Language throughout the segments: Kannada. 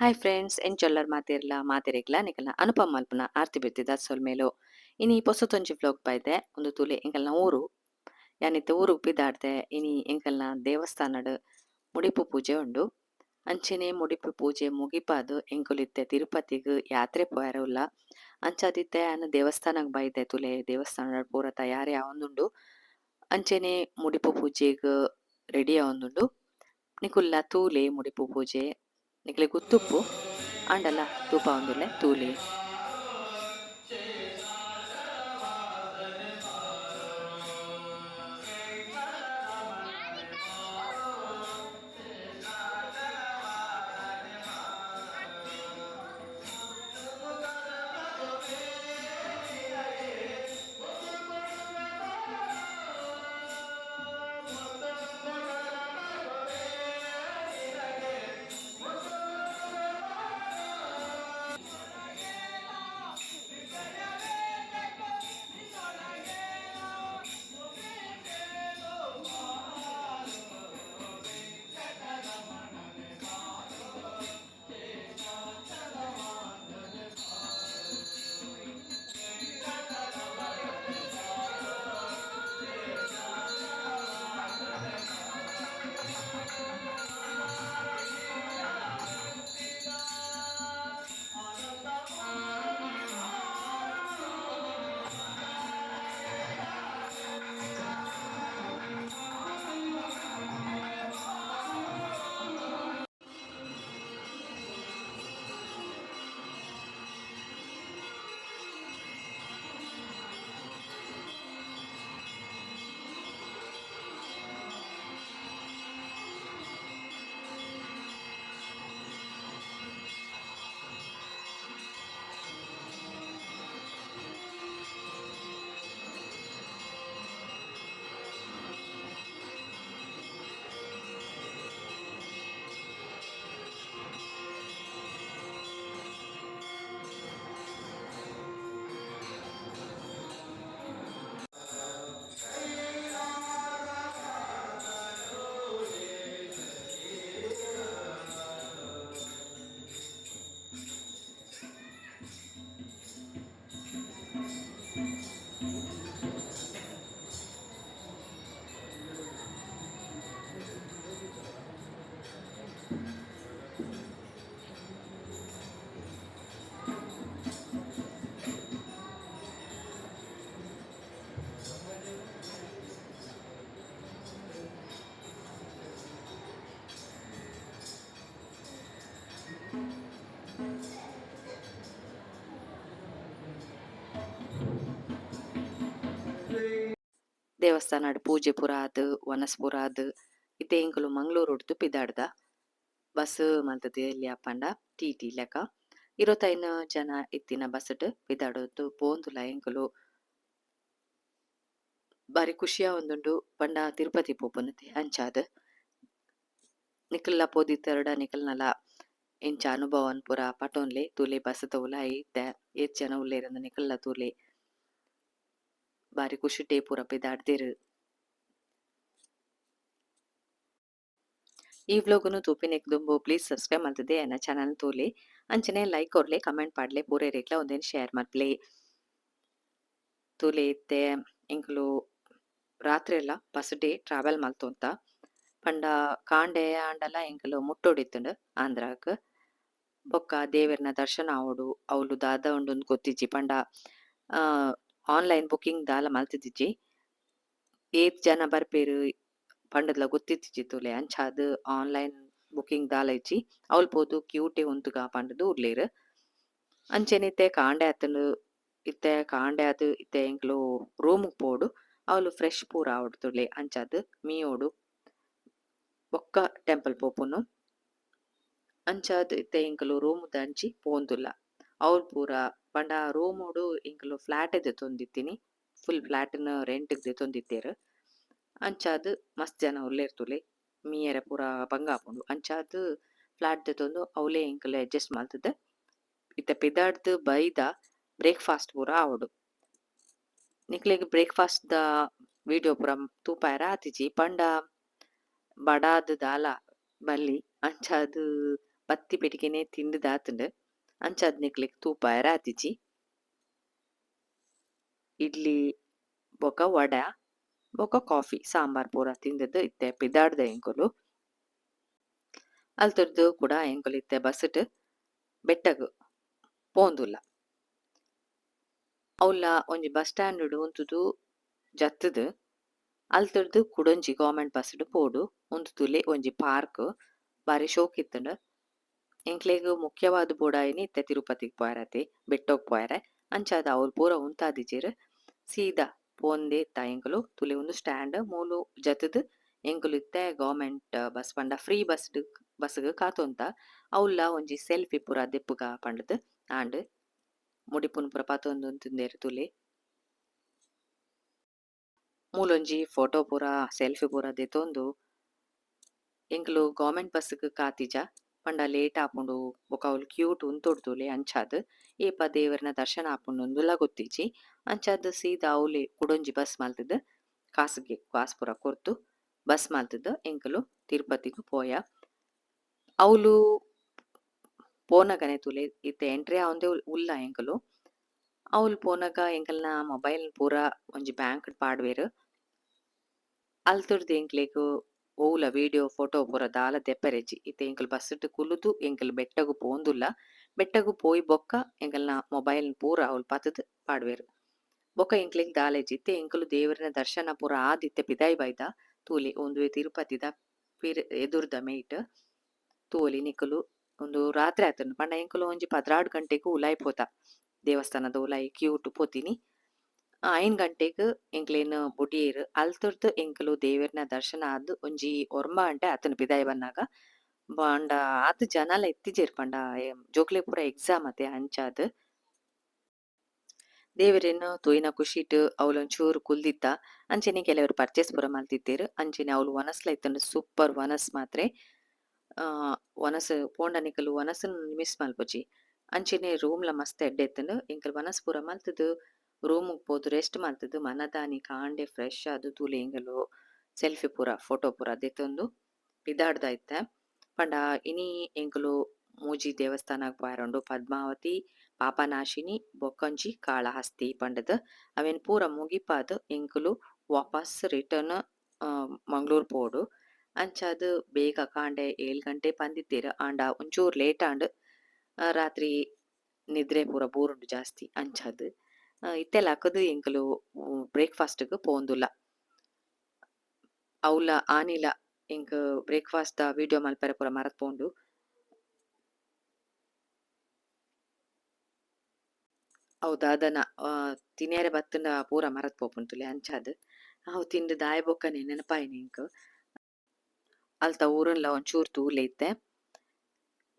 Hi friends ಎಂಚೊಲ್ಲರ್ ಮಾತಿರ್ಲ? ಮಾತಿರೆಗ್ಲ? ನಿಕಲ್ನ ಅನುಪಮ ಮಲ್ಪುನ, ಆರ್ತಿ ಬಿತ್ತಿದ ಸೊಲ್ಮೇಲು ಇನಿ ಪೊಸತೊಂಜಿ ವ್ಲಾಗ್ ಪಾಯ್ದೆ ಒಂದು ತೂಲೆ ಎಂಕಲ್ನ ಊರು. ಯಾನಿತ್ತೆ ಊರು ಉಪ್ಪಿದಾಡ್ದೆ, ಇನಿ ಎಂಕಲ್ನ ದೇವಸ್ಥಾನಡ್ ಮುಡಿಪು ಪೂಜೆ ಉಂಡು. ಅಂಚೆನೆ ಮುಡಿಪು ಪೂಜೆ ಮುಗಿಪಾದ್ ಎಂಕುಲಿತ್ತೆ ತಿರುಪತಿಗ್ ಯಾತ್ರೆ ಪೋಯರುಲ್ಲ ಅಂಚಾದಿತ್ತೆ ಅನ್ನ ದೇವಸ್ಥಾನಗ್ ಬೈದೆ ತುಲೆ, ದೇವಸ್ಥಾನಡ್ ಪೂರ ತಯಾರಿ ಆವೊಂದುಂಡು. ಅಂಚೆನೆ ಮುಡಿಪು ಪೂಜೆಗ್ ರೆಡಿ ಆವೊಂದುಂಡು. ನಿಕುಲ್ಲ ತೂಲೆ ಮುಡಿಪು ಪೂಜೆ ನಿಕ್ಲೆಗ್ ತುಪ್ಪು ಆಂಡಲ ತೂಪ ಒಂದುಲ್ಲೆ ತೂಲೆ. ದೇವಸ್ಥಾನಡ್ ಪೂಜೆ ಪುರ ಆದ್, ವನಸ್ ಪೂರ ಆದ್, ಇತ್ತೆ ಎಂಕುಲು ಮಂಗಳೂರುಡ್ದು ಪಿದಾಡ್ದ. ಬಸ್ ಮಲ್ತುದು ಎಲ್ಲಿ ಟೀ ಟಿ.ಟಿ ಲೆಕ ಇರೋತೈನ್ ಜನ ಇತ್ತಿನ ಬಸ್ಡ್ ಪಿದಾಡೋದು, ಪೋಂದುಲ ಎಂಕುಲು ಬಾರಿ ಖುಷಿಯ ಒಂದುಂಡು ಪಂಡ ತಿರುಪತಿ ಪೋಪುನತೆ, ಅಂಚಾದ್. ನಿಕಲ್ನ ಪೋದಿತ್ತೆರ್ಡ ನಿಕಲ್ನಲ ಎಂಚ ಅನುಭವನ್ ಪುರ ಪಟೋನ್ಲೆ ತೂಲೆ ಬಸ್ ದ ಐತ ಏತ್ ಜನ ಉಲ್ಲೇರಂದ ನಿಖಲ್ಲ ತೂಲೆ. ಬಾರಿ ಖುಷಿ ಪೂರ ಪಿದಾಡ್ದೆರ್ ಈ ವ್ಲೋಗನು ತೂಪಿನ ದುಂಬು ಪ್ಲೀಸ್ ಸಬ್ಸ್ಕ್ರೈಬ್ ಮಾಡ್ತದೆ ಅನ್ನ ಚಾನಲ್ ತೋಲಿ. ಅಂಚನೆ ಲೈಕ್ ಕೊಡ್ಲಿ ಕಮೆಂಟ್ ಪಾಡ್ಲೆ ಪೂರೆ ರೇಟ್ಲ ಒಂದೇನು ಶೇರ್ ಮಾಡ್ಲಿ. ತೂಲಿ ಇತ್ತೆ ಇಂಕ್ಲು ರಾತ್ರಿ ಎಲ್ಲ ಬಸ್ ಡೇ ಟ್ರಾವೆಲ್ ಮಲ್ತೊಂತ ಪಂಡ ಕಾಂಡೆ ಆಂಡಲ ಎಂಕುಲು ಮುಟ್ಟೊಡಿತ್ತುಂಡು, ಆಂಧ್ರಕ್. ಬೊಕ್ಕ ದೇವೆರ್ನ ದರ್ಶನ ಆವಡು ಅವಳು ದಾದ ಉಂಡು ಗೊತ್ತಿಜ್ಜಿ ಪಂಡ ಆನ್ಲೈನ್ ಬುಕಿಂಗ್ ದಾಲ ಮಲ್ತಿದಿಜ್ಜಿ ಏತ್ ಜನ ಬರ್ಪೆರ್ ಪಂಡದ್ಲ ಗೊತ್ತಿತ್ತಿಜಿ ತುಲೆ ಅಂಚಾದ್ ಆನ್ಲೈನ್ ಬುಕಿಂಗ್ ದಾಲ ಇಜ್ಜಿ ಅವ್ಲು ಪೋದು ಕ್ಯೂಟೆ ಉಂತುಗ ಪಂಡದ್ ಉರ್ಲೆರ್ ಅಂಚನೆ ಇತ್ತೆ ಕಾಂಡೆ ಅತ್ತ್ಂಡ್ ಇತ್ತೆ ಕಾಂಡೆ ಆದ್ ಇತ್ತೆ ಎಂಕ್ಲು ರೂಮ್ಗ್ ಪೋಡು ಅವ್ಲು ಫ್ರೆಶ್ ಪೂರ ಆವಡ್ ತುಲೆ ಅಂಚಾದ್ ಮೀಯೊಡು ಬೊಕ್ಕ ಟೆಂಪಲ್ ಪೋಪುನು ಅಂಚಾದ್ ಇತ್ತೆ ಎಂಕುಲು ರೂಮ್ ದಂಚಿ ಅವ್ಲು ಪೂರ ಪಂಡ ರೂಮುಡು ಎಂಕುಲು ಫ್ಲಾಟ್ ದೆತೊಂದಿತ್ತಿನಿ ಫುಲ್ ಫ್ಲಾಟ್ನ ರೆಂಟ್ ಗ್ ದೆತೊಂದಿತ್ತೆರ್ ಅಂಚಾದ್ ಮಸ್ತ್ ಜನ ಉಲ್ಲೆರ್ ತುಲೆ ಮೀಯೆರೆ ಪೂರ ಬಂಗ ಆಪುಂಡು ಅಂಚಾದ್ ಫ್ಲಾಟ್ ದೆತೊಂದು ಅವ್ಲೇ ಎಂಕುಲು ಅಡ್ಜಸ್ಟ್ ಮಲ್ತುದು ಇತ್ತ ಪಿದಾಡ್ದ್ ಬೈದ ಬ್ರೇಕ್‌ಫಾಸ್ಟ್ ಪೂರ ಆವೊಡು. ನಿಕ್ಲೆಗ್ ಬ್ರೇಕ್‌ಫಾಸ್ಟ್ ದ ವಿಡಿಯೋ ಪೂರ ತೂಪಾಯರೆ ಆತಿಜಿ ಪಂಡ ಬಡಾದ್ ದಾಲ ಬಲ್ಲಿ ಅಂಚಾದ್ ಬತ್ತಿ ಪೆಟಿಗೆನೆ ತಿಂದು ದಾತುಂಡು. ಅಂಚಾದ್ ನಿಕ್ಲೆಗ್ ತೂಪ ಆತಿಜಿ ಇಡ್ಲಿ ಬೊಕ ವಡ ಬೊಕ ಕಾಫಿ ಸಾಂಬಾರ್ ಪೂರ ತಿಂದದ್ದು ಇತ್ತೆ ಪಿದಾಡ್ದ ಎಂಕುಲು ಅಲ್ತರ್ದು ಕೂಡ ಎಂಕುಲು ಇತ್ತೆ ಬಸ್ಟ್ ಬೆಟ್ಟಗ್ ಪೋಂದುಲ್ಲ ಅವಲ್ಲ ಒಂಜಿ ಬಸ್ ಸ್ಟ್ಯಾಂಡ್ ಉಂತುದು ಜತ್ತದು ಅಲ್ತರ್ದು ಕುಡೊಂಜಿ ಗವರ್ಮೆಂಟ್ ಬಸ್ಡ್ ಪೋಡು ಉಂದು ತುಲೆ ಒಂಜಿ ಪಾರ್ಕ್ ಬಾರಿ ಶೋಕ್ ಎಂಕ್ಲೆಗ್ ಮುಖ್ಯವಾದ್ ಬೋಡಾಯಿನಿ ಇತ್ತೆ ತಿರುಪತಿಗ್ ಪೋಯರತೆ ಬೆಟ್ಟಗ್ ಪೋಯರ ಅಂಚಾದ ಅವ್ಲು ಪೂರ ಉಂತಾದಿಜೇರ್ ಸೀದಾ ಪೋಂದೆ ಇತ್ತ ಎಂಕುಲು ತುಲೆ ಉಂದು ಸ್ಟ್ಯಾಂಡ್, ಮೂಲು ಜತುದು ಎಂಕುಲು ಇತ್ತೆ ಗವರ್ಮೆಂಟ್ ಬಸ್ ಪಂಡ, ಫ್ರೀ ಬಸ್ಡ್ ಬಸ್ಗ್ ಕಾತೊಂತ. ಅವ್ಲ ಒಂಜಿ ಸೆಲ್ಫಿ ಪೂರ ದೆಪ್ಪುಗ ಪಂಡ್ದ್. ಆಂಡ್ ಮುಡಿಪುನ್ ಪೂರ ಪತೊಂದುಂತುದೆರ್ ತುಲೆ. ಮೂಲೊಂಜಿ ಫೋಟೋ ಪೂರ, ಸೆಲ್ಫಿ ಪೂರ ದೆತೊಂದು ಎಂಕುಲು ಗವರ್ಮೆಂಟ್ ಬಸ್ಗ್ ಕಾತಿಜ. ಪಂಡ ಲೇಟ್ ಆಪುಂಡು ಬೊಕ ಅವ್ಲು ಕ್ಯೂಟ್ ಉಂತೊಡು ತುಲೆ ಅಂಚಾದ್. ಏಪ ದೇವೆರ್ನ ದರ್ಶನ ಆಪುಂಡುಂದುಲ ಗೊತ್ತಿಜಿ ಅಂಚಾದ್ ಸೀದಾ ಅವ್ಲೆ ಕುಡೊಂಜಿ ಬಸ್ ಮಲ್ತುದು. ಕಾಸ್ಗೆ ಕಾಸ್ ಪೂರ ಕೊರ್ತು. ಬಸ್ ಮಲ್ತುದು ಎಂಕುಲು ತಿರುಪತಿಗ್ ಪೋಯ. ಅವ್ಲು ಪೋನಗನೆ ತುಲೆ ಇತ್ತೆ ಎಂಟ್ರಿ ಆವಂದೆ ಉಲ್ಲ ಎಂಕುಲು. ಅವ್ಲು ಪೋನಗ ಎಂಕಲ್ನ ಮೊಬೈಲ್ ಪೂರ ಒಂಜಿ ಬ್ಯಾಂಕ್ ಪಾಡ್ವೆರ್. ಅಲ್ತುರ್ದು ಎಂಕ್ಲೆಗ್ ಒವ್ಲ ವೀಡಿಯೋ, ಫೋಟೋ ಪೂರ ದಾಲ ದೆಪ್ಪರೆಜಿ ಇತ್ತೆ ಎಂಕುಲು ಬಸ್ಸ್‌ಡ್ ಕುಲ್ಲುದು ಎಂಕಲ್ ಬೆಟ್ಟಗು ಪೋಂದುಲ್ಲ. ಬೆಟ್ಟಗು ಪೋಯಿ ಬೊಕ್ಕ ಎಂಕಲ್ನ ಮೊಬೈಲ್ ಪೂರ ಅವ್ಲು ಪತುದು ಪಾಡ್ವೆರ್. ಬೊಕ ಎಂಕ್ಲಿಂಗ್ ದಾಲೆಜಿ ಇತ್ತೆ ಎಂಕಲು ದೇವರಿನ ದರ್ಶನ ಪೂರ ಆದಿತ್ತೆ ಪಿದಾಯಿ ಬೈದ. ತೂಲಿ ಒಂದು ತಿರುಪತಿದ ಪಿರ್ ಎದುರ್ದ ಮೇಯ್ಟ್. ತೂಲಿ ನಿಕಲು ಒಂದು ರಾತ್ರಿ ಆತನು ಪಂಡ ಎಂಕಲು ಒಂಜಿ ಪದ್ರಾಡು ಗಂಟೆಗೂ ಉಲಾಯಿ ಪೋತ. ದೇವಸ್ಥಾನದ ಉಲಾಯಿ ಕ್ಯೂಟ್ ಪೋತಿನಿ. ಐನ್ ಗಂಟೆಗ್ ಎಂಕ್ಲೆನ್ ಬೊಡಿಯೇರ್ ಅಲ್ತೊರ್ದು ಎಂಕುಲು ದೇವೆರ್ನ ದರ್ಶನ ಆದ್ ಒಂಜಿ ಒರ್ಮ ಅಂಟೆ ಅತನ್ ಪಿದಾಯಿ ಬನ್ನಾಗ ಬಾಂಡ ಆತ್ ಜನಲ ಇತ್ತಿಜೆರ್ ಪಂಡ ಜೋಕ್ಲೆ ಪೂರ ಎಕ್ಸಾಮ್ ಅತೆ ಅಂಚಾದ್ ದೇವರೇನು ತೂಯಿನ ಖುಷಿಟ್ ಅವ್ಲು ಒಂಚೂರು ಕುಲ್ದಿತ್ತ ಅಂಚನೆ ಕೆಲವರು ಪರ್ಚೇಸ್ ಪೂರ ಮಾಡ್ತಿದ್ದೇರು ಅಂಚನೆ ಅವಳು ವನಸ್ಲ ಇತ್ತುಂಡು ಸೂಪರ್ ವನಸ್ ಮಾತ್ರೆ ಆ ವನಸ್ ಪೋಂಡ ನಿಕಲು ವನಸ್ನ್ ಮಿಸ್ ಮಲ್ಪೊಚಿ ಅಂಚನೆ ರೂಮ್‌ಲ ಮಸ್ತ್ ಎಡ್ಡೆ ಇತ್ತುಂಡು ಒನಸ್ ವನಸ್ ಪೂರ ಮಲ್ತುದು ರೂಮ್‌ಗ್ ಪೋದು, ರೆಸ್ಟ್ ಮಲ್ತುದು ಮನದಾನಿ, ಕಾಂಡೆ, ಫ್ರೆಶ್ ಆದ್ ತೂಲೆ ಎಂಕುಲು ಸೆಲ್ಫಿ ಪೂರ, ಫೋಟೋ ಪೂರ ದೆತ್ತೊಂದು ಪಿದಾಡ್ದ ಇತ್ತೆ ಪಂಡ ಇನಿ ಎಂಕುಲು ಮೂಜಿ ದೇವಸ್ಥಾನಗ್ ಬಾರೋಂಡು ಪದ್ಮಾವತಿ, ಪಾಪನಾಶಿನಿ, ಬೊಕ್ಕಂಜಿ, ಕಾಳಹಸ್ತಿ ಪಂಡದ ಅವೆನ್ ಪೂರ ಮುಗಿಪಾದ್ ಎಂಕುಲು ವಾಪಸ್ ರಿಟರ್ನ್ ಮಂಗಳೂರು ಪೋಡು. ಅಂಚಾದ್ ಬೇಗ ಕಾಂಡೆ ಏಳ್ ಗಂಟೆ ಬಂದಿದ್ದೀರ, ಆಂಡ ಒಂಚೂರು ಲೇಟ್ ಆಂಡ್ ರಾತ್ರಿ ನಿದ್ರೆ ಪೂರ ಬೋರುಂಡು ಜಾಸ್ತಿ ಅಂಚಾದ್ ಇತ್ತೆಲ ಅಕುದು ಎಂಕುಲು ಬ್ರೇಕ್‌ಫಾಸ್ಟ್‌ಗ್ ಪೋಂದುಲ್ಲ. ಅವ್ಲ, ಆನಿಲ ಎಂಕ್ ಬ್ರೇಕ್‌ಫಾಸ್ಟ್ ವೀಡಿಯೋ ಮಲ್ಪರೆ ಪೂರ ಮರತ್ ಪೋಂಡು. ಅವು ದಾದನ ತಿನ್ನೇರೆ ಬತ್ತುಂಡ ಪೂರ ಮರತ್ ಪೋಪುಂತುಲೆ ಅಂಚಾದ. ಅವು ತಿಂದು ದಾಯೆ ಬೊಕ್ಕನೆ ನೆನಪಾಯಿನಿ ಇಂಕ್ ಅಲ್ತ ಊರುನ್ಲ ಒಂಚೂರು ತೂಲೆ ಇತ್ತೆ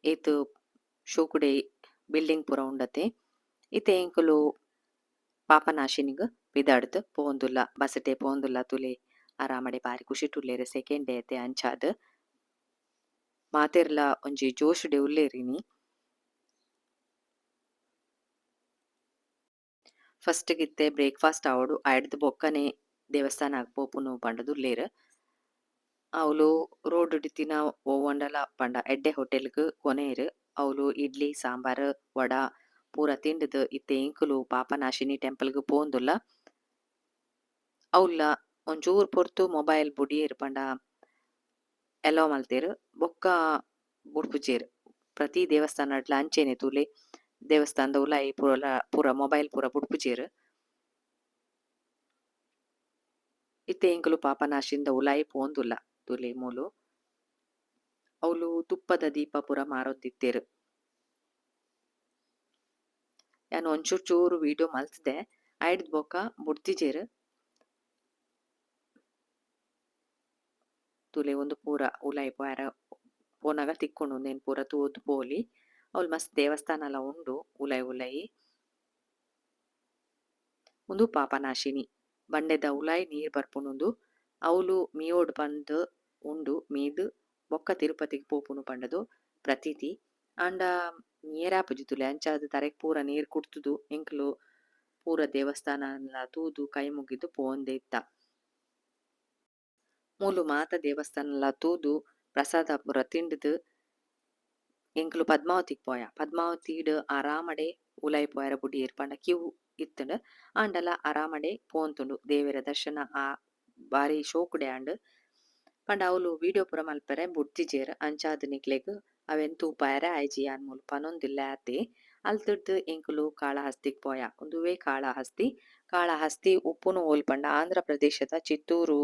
ಏತ್ ಶೋಕುಡೆ ಬಿಲ್ಡಿಂಗ್ ಪೂರ ಉಂಡತೆ. ಇತ್ತೆ ಎಂಕುಲು ಪಾಪನಾಶಿನಿಗ್ ಪಿದಾಡ್ದ್ ಪೋಂದುಲ್ಲ, ಬಸಟೆ ಪೋಂದುಲ್ಲ ತುಲೆ ಆರಾಮಡೆ ಬಾರಿ ಖುಷಿಟ್ ಉಲ್ಲೆರ್ ಸೆಕೆಂಡ್ ಡೇ ಅತೆ ಅಂಚಾದ್. ಮಾತೆರ್ಲ ಒಂಜಿ ಜೋಶುಡೆ ಉಲ್ಲೆರ್ ಇನಿ ಫಸ್ಟ್ ಗಿತ್ತೆ ಬ್ರೇಕ್‌ಫಾಸ್ಟ್ ಆವಡು ಆಯಿಡ್ದ್ ಬೊಕ್ಕನೆ ದೇವಸ್ಥಾನಗ್ ಪೋಪುನು ಪಂಡದು ದುಲ್ಲೆರ್ ಅವ್ಲು ರೋಡ್ ಡಿತ್ತಿನ ಒವ್ವಾಂಡಲ ಪಂಡ ಎಡ್ಡೆ ಹೋಟೆಲ್‌ಗ್ ಕೊನೆರ್. ಅವ್ಲು ಇಡ್ಲಿ, ಸಾಂಬಾರ್, ವಡ ಪೂರ ತಿಂಡದ ಇತ್ತೆ ಇಂಕುಲು ಪಾಪನಾಶಿನಿ ಟೆಂಪಲ್ಗೆ ಪೋಂದುಲ್ಲ. ಅವುಲ್ಲ ಒಂಚೂರು ಪೊರ್ತು ಮೊಬೈಲ್ ಬುಡಿ ಪಂಡ ಎಲ್ಲೋ ಮಲ್ತೇರು, ಬೊಕ್ಕ ಬುಡ್ಪುಜೆರ್ ಪ್ರತಿ ದೇವಸ್ಥಾನಡ್ಲ ಅಂಚೆನೆ ತೂಲೆ ದೇವಸ್ಥಾನದ ಉಲಾಯಿ ಪೂರ ಪೂರ ಮೊಬೈಲ್ ಪೂರ ಬುಡ್ಪುಜೆರ್ ಇತ್ತೆ ಇಂಕುಲು ಪಾಪನಾಶಿಂದ ಉಲಾಯಿ ಪೋಂದುಲ್ಲ ತುಲೆ ಮೂಲು. ಅವಳು ತುಪ್ಪದ ದೀಪ ಪುರ ಮಾರೊಂದಿತ್ತೆರ್ ಯಾನ್ ಒಂಚೂರು ಚೂರು ವಿಡಿಯೋ ಮಲ್ತಿದೆ ಆಯಿಡ್ದ್ ಬೊಕ ಬುಡ್ತಿಜೆರ್ ತುಲೆ ಒಂದು ಪೂರ ಉಲಾಯಿ ಪಾರ ಪೋನಗ ತಿಕ್ಕೊಂಡು ಉಂದೆನ್ ಪೂರ ತೂದ್ ಪೋಲಿ. ಅವ್ಲು ಮಸ್ತ್ ದೇವಸ್ಥಾನಲ ಉಂಡು, ಉಲಾಯಿ ಉಲಾಯಿ. ಉಂದು ಪಾಪನಾಶಿನಿ. ಬಂಡೆದ ಉಲಾಯಿ ನೀರ್ ಬರ್ಪುಣುಂದು ಅವಳು ಮಿಯೋಡ್ ಬಂದು ಉಂಡು, ಮೀದ್ ಬೊಕ್ಕ ತಿರುಪತಿಗೆ ಪೋಪುನು ಪಂಡದು ಪ್ರತೀತಿ. ಆಂಡ ನೀರಾಪುಜಿ ತುಲೆ ಅಂಚಾದ್ ತರೆಗ್ ಪೂರ ನೀರ್ ಕುಡ್ತುದು. ಎಂಕ್ಲು ಪೂರ ದೇವಸ್ಥಾನಲ ತೂದು, ಕೈ ಮುಗಿದು ಪೋಂದೆ ಇತ್ತ. ಮೂಲು ಮಾತ ದೇವಸ್ಥಾನಲ ತೂದು, ಪ್ರಸಾದ ಪೂರ ತಿಂಡ್‌ದ್, ಎಂಕ್ಲು ಪದ್ಮಾವತಿಗ್ ಪೋಯ. ಪದ್ಮಾವತಿಡ್ ಆರಾಮಡೆ ಉಲಾಯಿ ಪೋಯರೆ ಬುಡಿ ಪಂಡ ಕ್ಯೂ ಇತ್ತುಂಡು. ಆಂಡಲ ಆರಾಮಡೆ ಪೋಂತುಂಡು. ದೇವೆರ ದರ್ಶನ ಆ ಬಾರಿ ಶೋಕುಡೆ ಆಂಡ್. ಪಂಡ ಅವ್ಲು ವಿಡಿಯೋ ಪೂರ ಮಲ್ಪರೆ ಬುಡ್ತಿಜೆರ್ ಅಂಚಾದ್ ನಿಕ್ಲೆಗ್ ಅವೆನ್ ತೂಪಾಯರೆ ಐಜಿ ಯಾನ್ ಮೂಲು ಪನೊಂದಿಲ್ಲ ಆತೆ ಅಲ್ತುರ್ದು ಕಾಳ ಕಾಳಹಸ್ತಿಗ್ ಪೋಯ. ಉಂದುವೆ ಕಾಳಹಸ್ತಿ. ಕಾಳಹಸ್ತಿ ಉಪ್ಪುನು ಓಲ್ ಪಂಡ. ಆಂಧ್ರ ಪ್ರದೇಶದ ಚಿತ್ತೂರು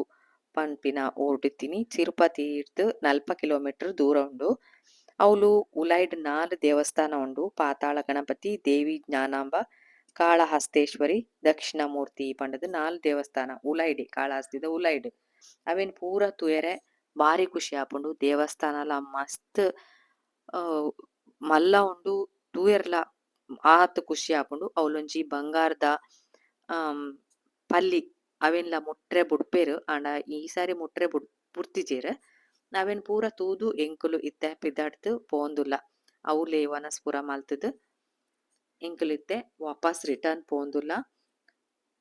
ಪನ್ಪಿನ ಓಡಿತ್ತಿನಿ ತಿರುಪತಿರ್ದ್ ನಲ್ಪ ಕಿಲೋಮೀಟರ್ ದೂರ ಉಂಡು. ಅವ್ಲು ಉಲೈಡ್ ನಾಲ್ ದೇವಸ್ಥಾನ ಉಂಡು. ಪಾತಾಳ ಗಣಪತಿ, ದೇವಿ ಜ್ಞಾನಾಂಬ, ಕಾಳಹಸ್ತೇಶ್ವರಿ, ದಕ್ಷಿಣಮೂರ್ತಿ ಪಂಡದ ನಾಲ್ ದೇವಸ್ಥಾನ. ಉಲೈಡ್, ಕಾಳಹಸ್ತಿದ ಉಲೈಡ್. ಅವೇನ್ ಪೂರ ತುಯರೆ. ಬಾರಿ ಖುಷಿ ಆಪುಂಡು. ದೇವಸ್ಥಾನಲ ಮಸ್ತ್ ಮಲ್ಲ ಉಂಡು ತೂಯರ್ಲ ಆತ್ ಖುಷಿ ಆಪುಂಡು. ಅವ್ಲೊಂಜಿ ಬಂಗಾರದ ಪಲ್ಲಿ, ಅವೆನ್ಲ ಮುಟ್ರೆ ಬುಡ್ಪೆರ್, ಆಂಡ ಈ ಸಾರಿ ಮುಟ್ರೆ ಬುಡ್ ಬುಡ್ತಿಜೆರ್ ಅವೆನ್ ಪೂರ ತೂದು ಎಂಕುಲು ಇತ್ತೆ, ಪಿದಡ್ದ್ ಪೋಂದುಲ್ಲ. ಅವ್ಲೇ ವನಸ್ಪುರ ಮಲ್ತುದು. ಎಂಕುಲು ಇತ್ತೆ, ವಾಪಸ್ ರಿಟರ್ನ್ ಪೋಂದುಲ್ಲ.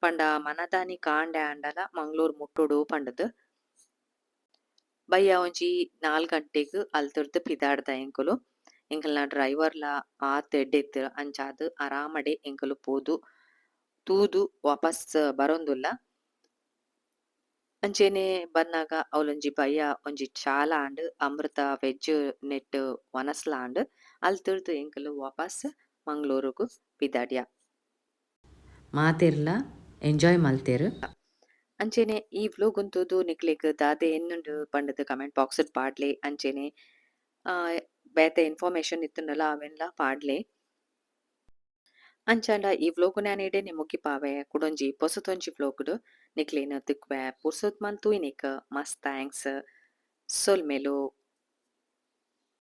ಪಂಡ ಮನದಾನಿ ಕಾಂಡೆ ಆಂಡಲ ಮಂಗ್ಳೂರ್ ಮುಟ್ಟುಡು ಪಂಡದ್. ಬಯ್ಯ ಒಂಜಿ ನಾಲ್ ಗಂಟೆಗ್ ಅಲ್ತುರ್ದು ಪಿದಾಡ್ದ ಎಂಕುಲು ಎಂಕಲ್ನ ಡ್ರೈವರ್ಲ ಆತ್ ಎಡ್ಡೆತ್ ಅಂಚಾದ್ ಆರಾಮಡೆ ಎಂಕುಲು ಪೋದು, ತೂದು ವಾಪಸ್ ಬರೊಂದುಲ್ಲ. ಅಂಚೆನೆ ಬನ್ನಾಗ ಅವ್ಲೊಂಜಿ ಬಯ್ಯ ಒಂಜಿ ಚಾಲ ಆಂಡ್ ಅಮೃತ ವೆಜ್ ನೆಟ್ ಒನಸ್ಲ ಆಂಡ್ ಅಲ್ತುರ್ದು ಎಂಕಲು ವಾಪಸ್ ಮಂಗಳೂರುಗು ಪಿದಾಡ್ಯ. ಮಾತೆರ್ಲ, ಎಂಜಾಯ್ ಮಲ್ತೆರ್. ಅಂಚೆನೆ ಈ ವ್ಲೋಗ್ ಉಂತುದು ನಿಕ್ಲೆಗ್ ದಾದೆ ಎನ್ನುಂಡು ಪಂಡದ್ ಕಮೆಂಟ್ ಬಾಕ್ಸ್ಡ್ ಪಾಡ್ಲೆ ಅಂಚೆನೆ ಆ ಬೇತೆ ಇನ್ಫಾರ್ಮೇಷನ್ ಇತ್ತುಂಡಲ ಅವೆನ್ಲ ಪಾಡ್ಲೆ ಅಂಚಾಂಡ ಈ ವ್ಲೋಗ್ ನ್ಯಾನ್ ಎಡೆ ಮುಗಿಪಾವೆ ಕುಡೊಂಜಿ ಪೊಸತೊಂಜಿ ವ್ಲೋಗ್ಡ್ ನಿಕ್ಲೆನ್ ತಿಕ್ವೆ ಪುರ್ಸೊತ್ ಮಲ್ತುಯಿನಿಕ್ ಮಸ್ತ್ ಥ್ಯಾಂಕ್ಸ್ ಸೊಲ್ಮೆಲು